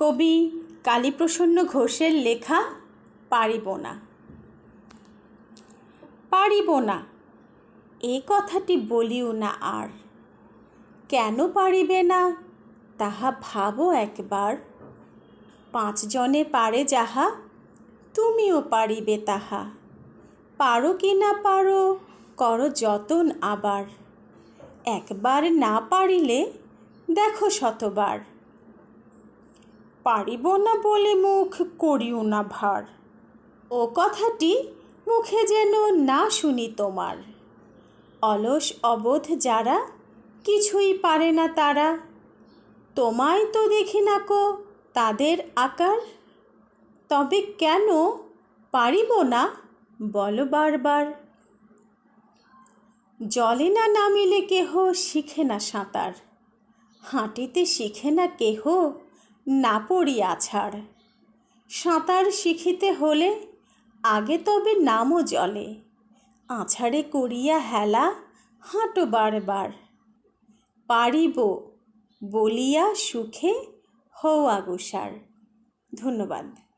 কবি কালীপ্রসন্ন ঘোষের লেখা পারিব না। পারিব না। এ কথাটি বলিও না আর। কেন পারিবে না? তাহা ভাবো একবার। পাঁচজনে পারে যাহা, তুমিও পারিবে তাহা। পারো কি না পারো, করো যতন আবার। একবার না পারিলে দেখো শতবার। পারিব না বলে মুখ করিও না ভার। ও কথাটি মুখে যেন না শুনি তোমার। অলস অবোধ যারা, কিছুই পারে না তারা। তোমায় তো দেখি না কো তাদের আকার। তবে কেন পারিব না বলো বারবার। জলে না নামিলে কেহ শিখে না সাঁতার। হাঁটিতে শিখে না কেহ না পড়ি আছাড় সাঁতার শিখিতে হলে আগে তবে নামও জলে। আছাড়ে করিয়া হেলা হাঁটো বারবার। পারিব বলিয়া সুখে হওয়া আগুসার। ধন্যবাদ।